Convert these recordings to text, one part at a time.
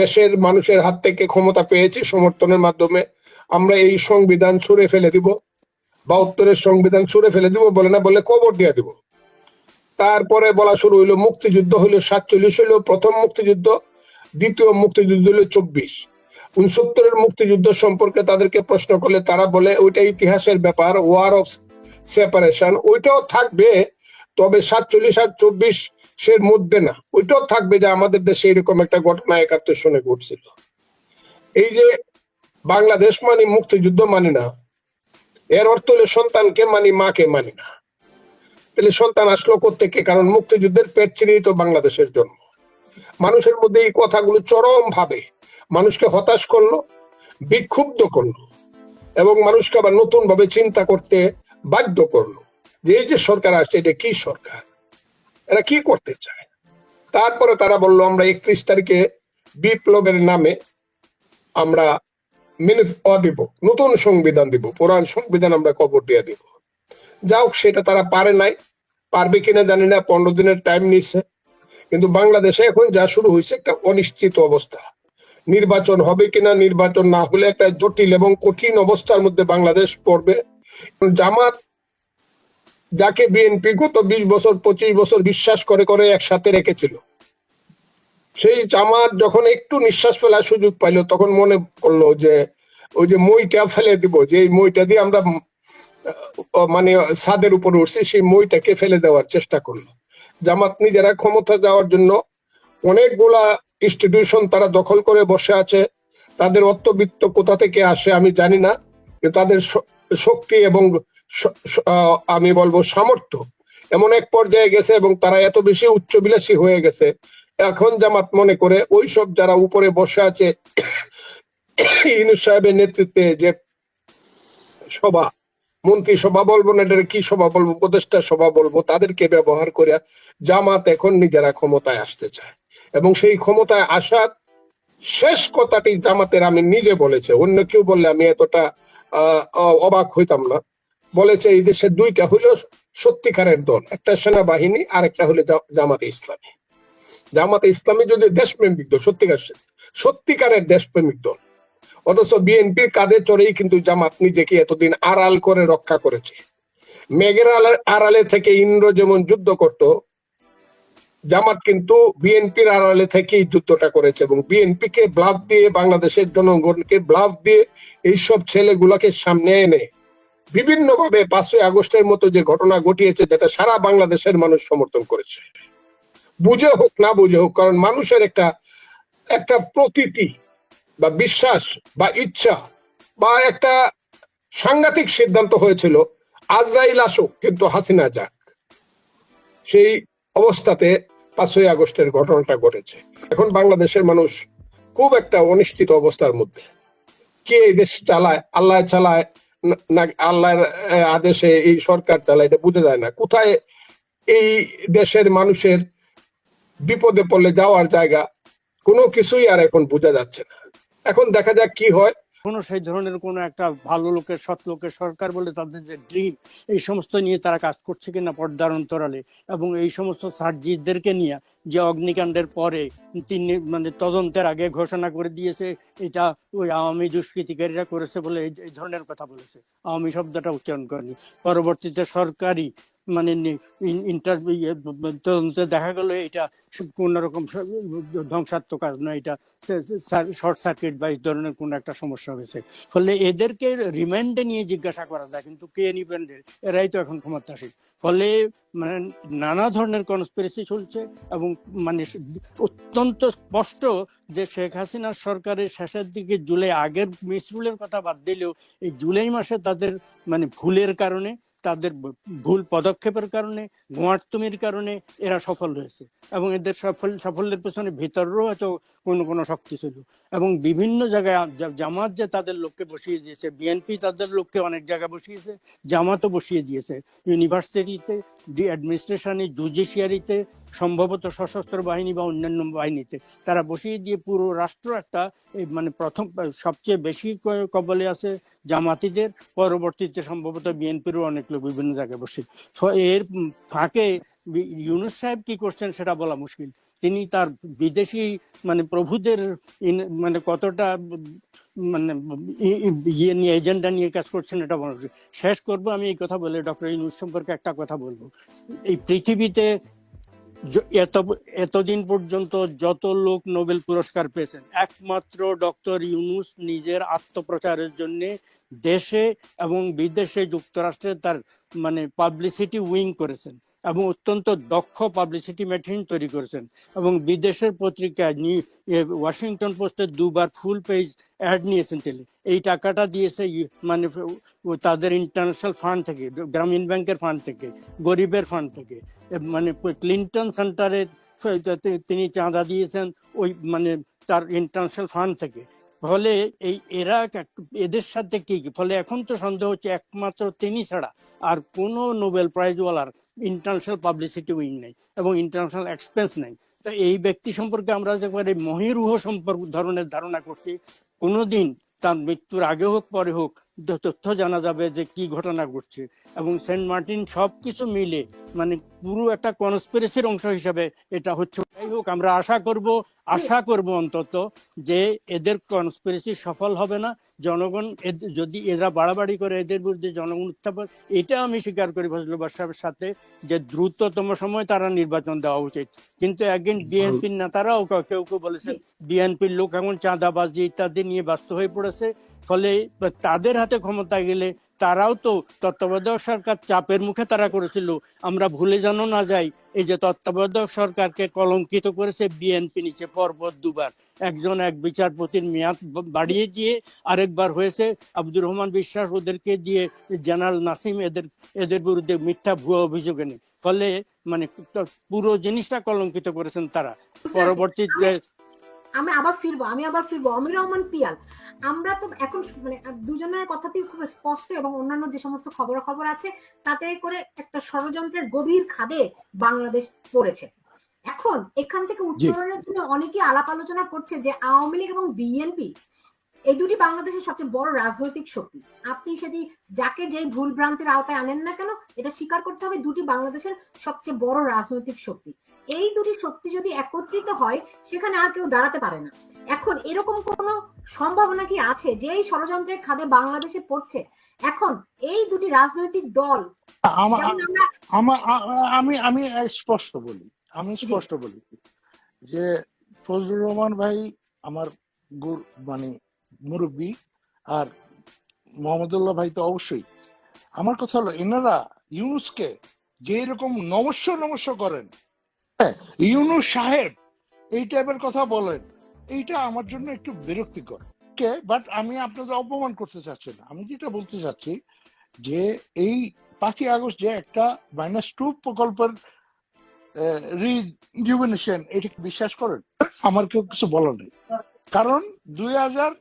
দেশের মানুষের হাত থেকে ক্ষমতা পেয়েছি, সমর্থনের মাধ্যমে। আমরা এই সংবিধান ছুঁড়ে ফেলে দিব বাহাত্তরের সংবিধান ছুঁড়ে ফেলে দিব, বলে না, বলে কবর দিয়ে দিব। তারপরে বলা শুরু হইল, মুক্তিযুদ্ধ হইল সাতচল্লিশ, হইল প্রথম মুক্তিযুদ্ধ, দ্বিতীয় মুক্তিযুদ্ধ হইল চব্বিশ। উনসত্তরের মুক্তিযুদ্ধ সম্পর্কে তাদেরকে প্রশ্ন করলে তারা বলে, ওইটা ইতিহাসের ব্যাপার ওয়ার অফ সেপারেশন ওইটাও থাকবে তবে সাতচল্লিশ আর চব্বিশ সের মধ্যে না। ওইটাও থাকবে যে আমাদের দেশে এরকম একটা ঘটনা একাত্তর সনে ঘটছিল। এই যে বাংলাদেশ মানে মুক্তিযুদ্ধ মানে না, এর অর্থ হলে সন্তানকে মানি, মাকে মানি না। তাহলে সন্তান আসলো থেকে কারণ মুক্তিযুদ্ধের পেট চিরেই তো বাংলাদেশের জন্ম। মানুষের মধ্যে এই কথাগুলো চরম ভাবে মানুষকে হতাশ করল, বিক্ষুব্ধ করল এবং মানুষকে আবার নতুন ভাবে চিন্তা করতে বাধ্য করল। যে এই যে সরকার আসছে, এটা কি সরকার? এরা কি করতে চায়? তারপরে তারা বলল, আমরা একত্রিশ তারিখে বিপ্লবের নামে আমরা দিব, নতুন সংবিধান দিব, পুরান সংবিধান আমরা কবর দিয়ে দিব। যা হোক, সেটা তারা পারে নাই, পারবে কিনা জানি না, পনেরো দিনের টাইম নিচ্ছে কিন্তু বাংলাদেশে এখন যা শুরু হয়েছে, একটা অনিশ্চিত অবস্থা। নির্বাচন হবে কিনা, নির্বাচন না হলে একটা জটিল এবং কঠিন অবস্থার মধ্যে বাংলাদেশ পড়বে। জামাত যাকে বিএনপি গত বিশ বছর, পঁচিশ বছর বিশ্বাস করে করে একসাথে রেখেছিল। সেই জামাত যখন একটু নিঃশ্বাস ফেলার সুযোগ পাইলো, তখন মনে করল যে, ওই যে মইটা ফেলে দিব, যে এই মইটা দিয়ে আমরা মানে ছাদের উপর উঠছি, সেই মইটাকে ফেলে দেওয়ার চেষ্টা করল। জামাত নিজেরা ক্ষমতা যাওয়ার জন্য অনেকগুলা ইনস্টিটিউশন তারা দখল করে বসে আছে। তাদের অর্থবিত্ত কোথা থেকে আসে আমি জানি না তাদের শক্তি এবং আমি বলব সামর্থ্য। এমন এক পর্যায়ে গেছে এবং তারা এত বেশি উচ্চবিলাসী হয়ে গেছে। এখন জামাত মনে করে ওই সব যারা উপরে বসে আছে সাহেবের নেতৃত্বে যে সভা, মন্ত্রী সভা বলব না এটা কি সভা বলব, উপদেষ্টা সভা বলব, তাদেরকে ব্যবহার করে জামাত এখন নিজেরা ক্ষমতায় আসতে চায়। এবং সেই ক্ষমতায় আসার শেষ কথাটি জামাতের আমি নিজে বলেছে, অন্য কেউ বললে আমি এতটা অবাক হইতাম না। বলেছে, এই দেশের দুইটা হলো সত্যিকারের দল, একটা সেনাবাহিনী আর একটা হলো জামাতে ইসলামী। জামাতে ইসলামী যদি দেশপ্রেমিক দল, সত্যিকার সত্যিকারের দেশপ্রেমিক দল। অথচ বিএনপির কাঁধে চড়েই কিন্তু জামাত নিজেকে এতদিন আড়াল করে রক্ষা করেছে। মেঘের আড়ালে- থেকে ইন্দ্র যেমন যুদ্ধ করত, জামাত কিন্তু বিএনপির আড়ালে থেকেই যুদ্ধটা করেছে এবং বিএনপি কে ব্লাফ দিয়ে, বাংলাদেশের জনগণকে ব্লাফ দিয়ে এইসব ছেলেগুলাকে সামনে এনে বিভিন্ন ভাবে পাঁচই আগস্টের মতো যে ঘটনা ঘটিয়েছে, যেটা সারা বাংলাদেশের মানুষ সমর্থন করেছে। বুঝে হোক, না বুঝে হোক, কারণ মানুষের একটা একটা প্রতীতি বা বিশ্বাস বা ইচ্ছা বা একটা সাংঘাতিক সিদ্ধান্ত হয়েছিল, আজরাইল আসুক, কিন্তু হাসিনা যাক। সেই অবস্থাতে পাঁচই আগস্টের ঘটনাটা ঘটেছে। এখন বাংলাদেশের মানুষ খুব একটা অনিশ্চিত অবস্থার মধ্যে। কে এই দেশ চালায়, আল্লাহ চালায় আল্লাহর আদেশে এই সরকার চালায়, এটা বুঝে যায় না। কোথায় এই দেশের মানুষের বিপদে পড়লে যাওয়ার জায়গা? কোনো কিছুই আর এখন বোঝা যাচ্ছে না। এখন দেখা যাক কি হয়। কোনো সেই ধরনের কোনো একটা ভালো লোকের, সৎ লোকের সরকার বলে তাদের যে ড্রিম এই সমস্ত নিয়ে তারা কাজ করছে কিনা পর্দার অন্তরালে এবং এই সমস্ত সার্জিদেরকে নিয়ে যে অগ্নিকাণ্ডের পরে তিনি মানে তদন্তের আগে ঘোষণা করে দিয়েছে, এটা ওই আওয়ামী দুষ্কৃতিকারীরা করেছে বলে এই ধরনের কথা বলেছে। আওয়ামী শব্দটা উচ্চারণ করেনি। পরবর্তীতে সরকারি মানে ইন্টার তদন্তে দেখা গেল এটা কোন রকম ধ্বংসাত্মক কাজ নয়, এটা শর্ট সার্কিট বা এই ধরনের কোন একটা সমস্যা হয়েছে। ফলে এদেরকে রিমান্ডে নিয়ে জিজ্ঞাসা করা যায়, কিন্তু কে নিবেন এরাই তো এখন ক্ষমতাসীন। ফলে মানে নানা ধরনের কনস্পিরেসি চলছে এবং মানে অত্যন্ত স্পষ্ট যে শেখ হাসিনার সরকারের শেষের দিকে জুলাই আগের মিসরুলের কথা বাদ দিলেও এই জুলাই মাসে তাদের মানে ভুলের কারণে তাদের ভুল পদক্ষেপের কারণে গোয়ার্তমির কারণে এরা সফল হয়েছে এবং এদের সফল, সাফল্যের পেছনে ভিতরেও হয়তো কোনো কোনো শক্তি ছিল এবং বিভিন্ন জায়গায় জামাত যে তাদের লোককে বসিয়ে দিয়েছে, বিএনপি তাদের লোককে অনেক জায়গায় বসিয়েছে, জামাতও বসিয়ে দিয়েছে। ইউনিভার্সিটিতে অ্যাডমিনিস্ট্রেশনে, জুডিশিয়ারিতে সম্ভবত সশস্ত্র বাহিনী বা অন্যান্য বাহিনীতে। তারা বসিয়ে দিয়ে পুরো রাষ্ট্র একটা মানে প্রথম, সবচেয়ে বেশি কবলে আছে জামাতিদের। পরবর্তীতে সম্ভবত বিএনপিরও অনেক লোক বিভিন্ন জায়গায় বসে। এর ফাঁকে ইউনুস সাহেব কি করছেন সেটা বলা মুশকিল। তিনি তার বিদেশি মানে প্রভুদের মানে কতটা মানে ইয়ে নিয়ে, এজেন্ডা নিয়ে কাজ করছেন এটা মনে শেষ করব, আমি এই কথা বলে ডক্টর ইনুস সম্পর্কে একটা কথা বলব। এই পৃথিবীতে এত, এতদিন পর্যন্ত যত লোক নোবেল পুরস্কার পেয়েছেন, একমাত্র ডক্টর ইউনুস নিজের আত্মপ্রচারের জন্য দেশে এবং বিদেশে যুক্তরাষ্ট্রে তার মানে পাবলিসিটি উইং করেছেন এবং অত্যন্ত দক্ষ পাবলিসিটি মেশিন তৈরি করেছেন এবং বিদেশের পত্রিকা ওয়াশিংটন পোস্টে দুবার ফুল পেজ অ্যাড নিয়েছেন তিনি। এই টাকাটা দিয়েছে মানে তাদের ইন্টারন্যাশনাল ফান্ড থেকে, গ্রামীণ ব্যাংকের ফান্ড থেকে, গরিবের ফান্ড থেকে। মানে ক্লিন্টন সেন্টারে তিনি চাঁদা দিয়েছেন ওই মানে তার ইন্টারন্যাশনাল ফান্ড থেকে। ফলে এই এরা এদের সাথে কি? ফলে এখন তো সন্দেহ হচ্ছে একমাত্র তিনি ছাড়া আর কোনো নোবেল প্রাইজওয়ালার ইন্টারন্যাশনাল পাবলিসিটি উইং নেই এবং ইন্টারন্যাশনাল এক্সপেন্স নেই। এই ব্যক্তি সম্পর্কে আমরা যেবারে মহিরুহ সম্পর্ক ধরনের ধারণা করছি, কোনোদিন তার মৃত্যুর আগে হোক, পরে হোক তথ্য জানা যাবে যে কি ঘটনা ঘটছে। এবং সেন্ট মার্টিন সবকিছু মিলে মানে পুরো একটা কনস্পিরেসির অংশ হিসাবে এটা হচ্ছে। যাই হোক, আমরা আশা করব আশা করব অন্তত যে এদের কনস্পিরেসি সফল হবে না। জনগণ যদি এরা বাড়াবাড়ি করে এদের বিরুদ্ধে জনগণ উত্থাপন এটা আমি স্বীকার করি ফজলুল সাহেবের সাথে যে দ্রুততম সময় তারা নির্বাচন দেওয়া উচিত। কিন্তু একদিন বিএনপির নেতারাও কেউ কেউ বলেছেন বিএনপির লোক এখন চাঁদাবাজি ইত্যাদি নিয়ে ব্যস্ত হয়ে পড়েছে। ফলে তাদের হাতে ক্ষমতা গেলে তারাও তো তত্ত্বাবধায়ক সরকার চাপের মুখে তারা করেছিল। আমরা ভুলে যেন না যাই এই যে তত্ত্বাবধায়ক সরকারকে কলঙ্কিত করেছে বিএনপি নিচে পর্বত দুবার। একজন এক বিচারপতির মেয়াদ বাড়িয়ে দিয়ে আরেকবার হয়েছে। আব্দুর রহমান বিশ্বাস ওদেরকে দিয়ে জেনারেল নাসিম এদের এদের বিরুদ্ধে মিথ্যা ভুয়া অভিযোগ এনে। ফলে মানে পুরো জিনিসটা কলঙ্কিত করেছেন তারা। পরবর্তীতে আমি আবার ফিরবো আমি আবার ফিরবো। অমির রহমান পিয়াল আমরা তো এখন মানে দুজনের কথাতেই খুব স্পষ্ট এবং অন্যান্য যে সমস্ত খবর খবর আছে তাতে করে একটা ষড়যন্ত্রের গভীর খাদে বাংলাদেশ পড়েছে। এখন এখান থেকে উত্তরণের জন্য অনেকেই আলাপ আলোচনা করছে যে আওয়ামী লীগ এবং বিএনপি এই দুটি বাংলাদেশের সবচেয়ে বড় রাজনৈতিক শক্তি। আপনি সেটি যাকে যেই ভুল ভ্রান্তির আওতায় আনেন না কেন এটা স্বীকার করতে হবে দুটি বাংলাদেশের সবচেয়ে বড় রাজনৈতিক শক্তি। এই দুটি শক্তি যদি একত্রিত হয় সেখানে আর কেউ দাঁড়াতে পারে না। এখন এরকম কোনো সম্ভাবনা কি আছে যে এই ষড়যন্ত্রের খাদে বাংলাদেশে পড়ছে? এখন এই দুটি রাজনৈতিক দল আমি আমি স্পষ্ট বলি। আমি স্পষ্ট বলি যে ফজলুর রহমান ভাই আমার গুর মানে মুরব্বী আর মোহাম্মদুল্লাহ ভাই তো অবশ্যই। আমার কথা হলো এনারা ইউনুসকে যে এরকম নমস্য নমস্য করেন হ্যাঁ ইউনুস সাহেব এই টাইপের কথা বলেন এইটা আমার জন্য একটু বিরক্তিকর। কে? বাট আমি আপনাদের অপমান করতে চাচ্ছি না। আমি যেটা বলতে চাচ্ছি যে এই পাঁচই আগস্ট যে একটা মাইনাস টু প্রকল্পের রিজুভেনেশন এটা বিশ্বাস করেন? আমার কেউ কিছু বলার নেই। কারণ দুই হাজার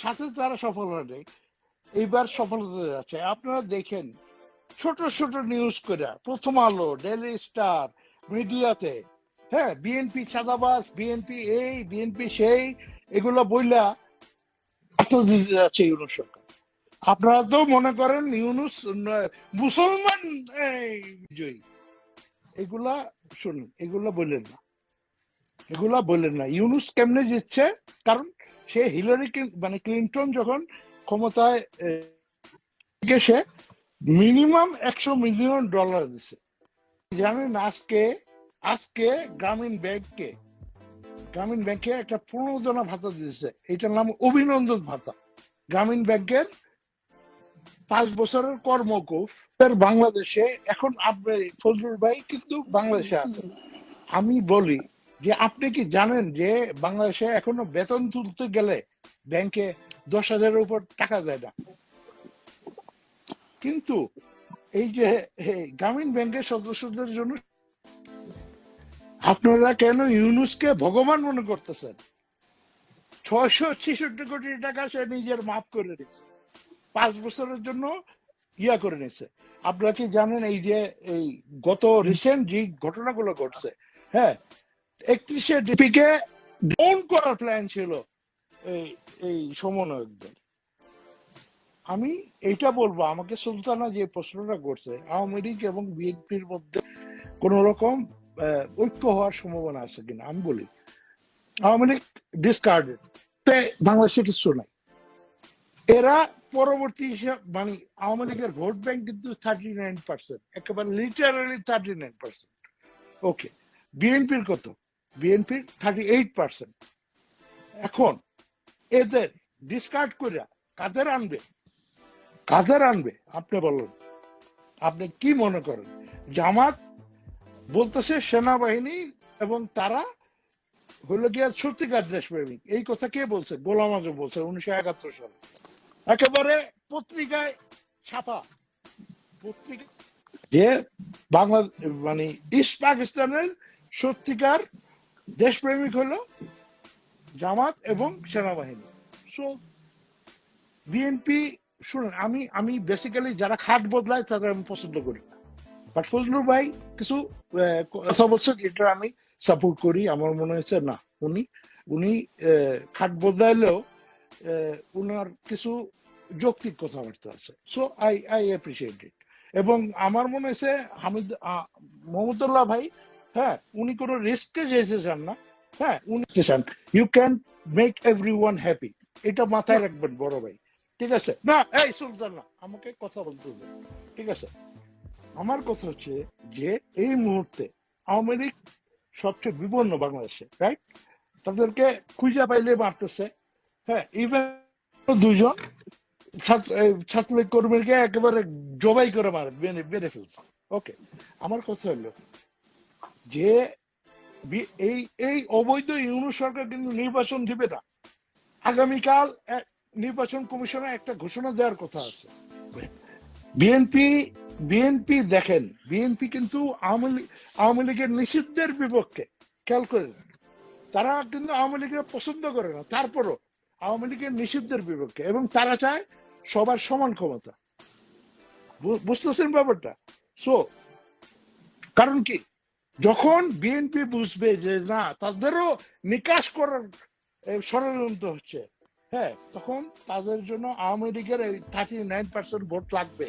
সাথে তারা সফল হয়নি এইবার সফল হতে যাচ্ছে। আপনারা দেখেন, ছোট ছোট নিউজ করে, প্রথম আলো ডেলি স্টার মিডিয়াতে হ্যাঁ বিএনপি চাঁদাবাস বিএনপি এই বিএনপি সেই, এগুলো বইলা এত দিতে যাচ্ছে ইউনুস সরকার। আপনারা তো মনে করেন, ইউনুস মুসলমান বিজয়ী এগুলা, শুনুন, এগুলা বললেন না। এগুলা বললেন না। ইউনুস কেমনে জিতছে? কারণ সে হিলারি মানে ক্লিন্টন যখন ক্ষমতায় গেছে, মিনিমাম একশো মিলিয়ন ডলার দিছে। জানেন আজকে আজকে গ্রামীণ ব্যাংককে, গ্রামীণ ব্যাংকে একটা প্রণোদনা ভাতা দিয়েছে এটার নাম অভিনন্দন ভাতা। গ্রামীণ ব্যাংকের পাঁচ বছরের কর্মকূপ এর বাংলাদেশে এখন আপনি ফজলুল ভাই কিন্তু বাংলাদেশে আছেন। আমি বলি যে আপনি কি জানেন যে বাংলাদেশে এখনও বেতন তুলতে গেলে ব্যাংকে দশ হাজারের উপর টাকা দেয় না? কিন্তু এই যে গ্রামীণ ব্যাংকের সদস্যদের জন্য আপনারা কেন ইউনুসকে ভগবান মনে করতেছেন? ছয়শো ছেষট্টি কোটি টাকা সে নিজের মাফ করে দিচ্ছে পাঁচ বছরের জন্য ইয়া করে নিচ্ছে আপনারা কি জানেন এই যে এই গত রিসেন্ট যে ঘটনাগুলো ঘটছে হ্যাঁ একত্রিশে ডিপিকে ডাউন করার প্ল্যান ছিল এই এই সমন্বয়কদের। আমি এইটা বলব, আমাকে সুলতানা যে প্রশ্নটা করছে, আওয়ামী লীগ এবং বিএনপির মধ্যে কোন রকম ঐক্য হওয়ার সম্ভাবনা আছে কিনা, আমি বলি। আওয়ামী লীগ ডিসকার্ডেড বাংলাদেশে কিছু নাই। এরা পরবর্তী হিসাব মানে আওয়ামী লীগের ভোট ব্যাংক কিন্তু থার্টি নাইন পার্সেন্ট একেবারে literally thirty nine percent okay বিএনপির কত? বিএনপির থার্টি এইট পার্সেন্ট এখন এদের ডিসকার্ড করে কাদের আনবে? কাদের আনবে? আপনি বলুন। আপনি কি মনে করেন? জামাত বলতেছে সেনাবাহিনী এবং তারা হলো গিয়া সত্যিকার দেশপ্রেমিক। এই কথা কে বলছে? গোলাম আজম বলছে উনিশশো একাত্তর সালে। একেবারে পত্রিকায় ছাপা। পত্রিকা যে বাংলা মানে ইস্ট পাকিস্তানের সত্যিকার দেশপ্রেমিক হলো জামাত এবং সেনাবাহিনী। সো বিএনপি শুনুন আমি আমি বেসিক্যালি যারা খাট বদলায় তাদের আমি পছন্দ করি বাট ফজলুর ভাই কিছু আহ, কথা আমি সাপোর্ট করি। আমার মনে হয়েছে না উনি উনি খাট বদলাইলেও উনার কিছু যৌক্তিক কথাবার্তা আছে। So I I appreciate it এবং আমার মনে হয়েছে হামিদ মোহাম্মদুল্লাহ ভাই হ্যাঁ উনি কোনো রিস্কে যেতে চান না। হ্যাঁ উনি চান। You can make everyone happy এটা মাথায় রাখবেন বড় ভাই। ঠিক আছে? না, এই সুলতান না, আমাকে কথা বলতে হবে। ঠিক আছে? আমার কথা হচ্ছে যে, এই মুহূর্তে আওয়ামী লীগ সবচেয়ে বিপন্ন বাংলাদেশে রাইট তাদেরকে খুঁজে পাইলে মারতেছে হ্যাঁ ইভেন এই ছাত্রলীগ কর্মীকে একেবারে জবাই করে মারে বেড়ে ফেলছে। ওকে আমার কথা হলো যে এই এই অবৈধ ইউনু সরকার কিন্তু নির্বাচন দিবে না। আগামীকাল নির্বাচন কমিশনে একটা ঘোষণা দেওয়ার কথা আছে। বিএনপি বিএনপি দেখেন বিএনপি কিন্তু আওয়ামী লীগের নিষিদ্ধের বিপক্ষে, খেয়াল করেন, তারা কিন্তু আওয়ামী লীগের পছন্দ করে না। তারপরও আওয়ামী লীগের নিষিদ্ধের বিপক্ষে, এবং তারা চায় সবার সমান ক্ষমতা। বুঝতেছেন ব্যাপারটা? সো কারণ কি? যখন বিএনপি বুঝবে যে না, তাদেরও নিকাশ করার ষড়যন্ত্র হচ্ছে হ্যাঁ তখন তাদের জন্য আওয়ামী লীগের থার্টি নাইন পার্সেন্ট ভোট লাগবে।